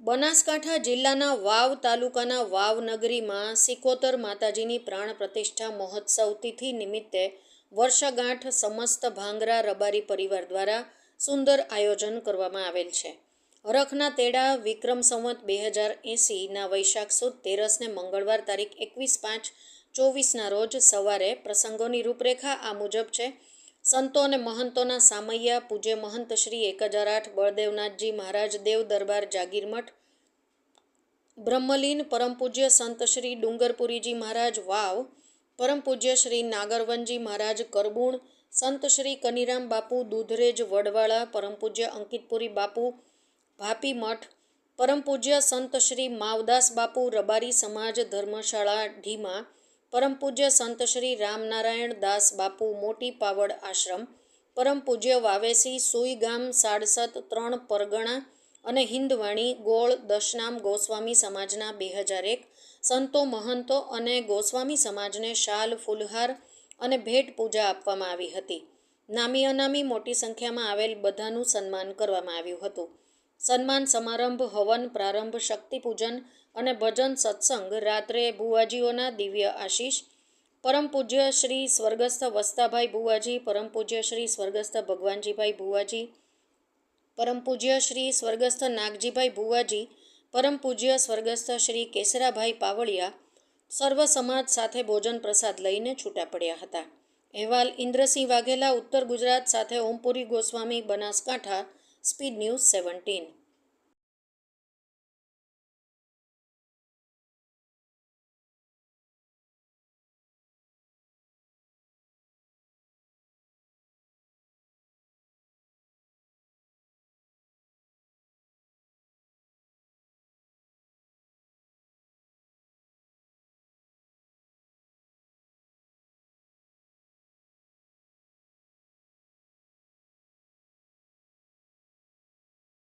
બનાસકાંઠા જિલ્લાના વાવ તાલુકાના વાવ નગરીમાં સિકોતર માતાજીની પ્રાણ પ્રતિષ્ઠા મહોત્સવ તિથિ નિમિત્તે વર્ષગાંઠ સમસ્ત ભાંગરા રબારી પરિવાર દ્વારા સુંદર આયોજન કરવામાં આવેલ છે. હરખના તેડા, વિક્રમ સંવત બે હજાર એંસીના વૈશાખ સુદ તેરસને મંગળવાર તારીખ એકવીસ પાંચ ચોવીસના રોજ સવારે પ્રસંગોની રૂપરેખા આ મુજબ છે. સંતો અને મહંતોના સામૈયા, પૂજ્ય મહંત શ્રી એક હજાર આઠ, બળદેવનાથજી મહારાજ, દેવ દરબાર, જાગીરમઠ બ્રહ્મલીન પરમ પૂજ્ય સંત શ્રી ડુંગરપુરીજી મહારાજ વાવ, પરમ પૂજ્ય શ્રી નાગરવનજી મહારાજ કરબુણ, સંત શ્રી કનીરામ બાપુ દૂધરેજ વડવાળા, પરમ પૂજ્ય અંકિતપુરી બાપુ ભાપી મઠ, પરમ પૂજ્ય સંત શ્રી માવદાસ બાપુ રબારી સમાજ ધર્મશાળા ઢીમા, પરમ પૂજ્ય સંત શ્રી રામનારાયણ દાસ બાપુ મોટી પાવડ આશ્રમ, પરમ પૂજ્ય વાવેસી સુઈ ગામ સાડસત ત્રણ પરગણા અને હિન્દવાણી, ગોળ, દશનામ, ગોસ્વામી સમાજના બે હજાર એક સંતો, મહંતો અને ગોસ્વામી સમાજને શાલ, ફૂલહાર અને ભેટ પૂજા આપવામાં આવી હતી. નામી અનામી મોટી સંખ્યામાં આવેલ બધાનું સન્માન કરવામાં આવ્યું હતું. સન્માન સમારંભ, હવન, પ્રારંભ શક્તિપૂજન અને ભજન સત્સંગ રાત્રે ભુવાજીઓના દિવ્ય આશીષ, પરમ પૂજ્ય શ્રી સ્વર્ગસ્થ વસ્તાભાઈ ભુવાજી, પરમ પૂજ્ય શ્રી સ્વર્ગસ્થ ભગવાનજીભાઈ ભુવાજી પરમ પૂજ્ય શ્રી સ્વર્ગસ્થ નાગજીભાઈ ભુવાજી, પરમ પૂજ્ય સ્વર્ગસ્થ શ્રી કેસરાભાઈ પાવળિયા સર્વ સમાજ સાથે ભોજન પ્રસાદ લઈને છૂટા પડ્યા હતા. અહેવાલ ઇન્દ્રસિંહ વાઘેલા, ઉત્તર ગુજરાત સાથે Ompuri Goswami, Banaskantha, speed news seventeen.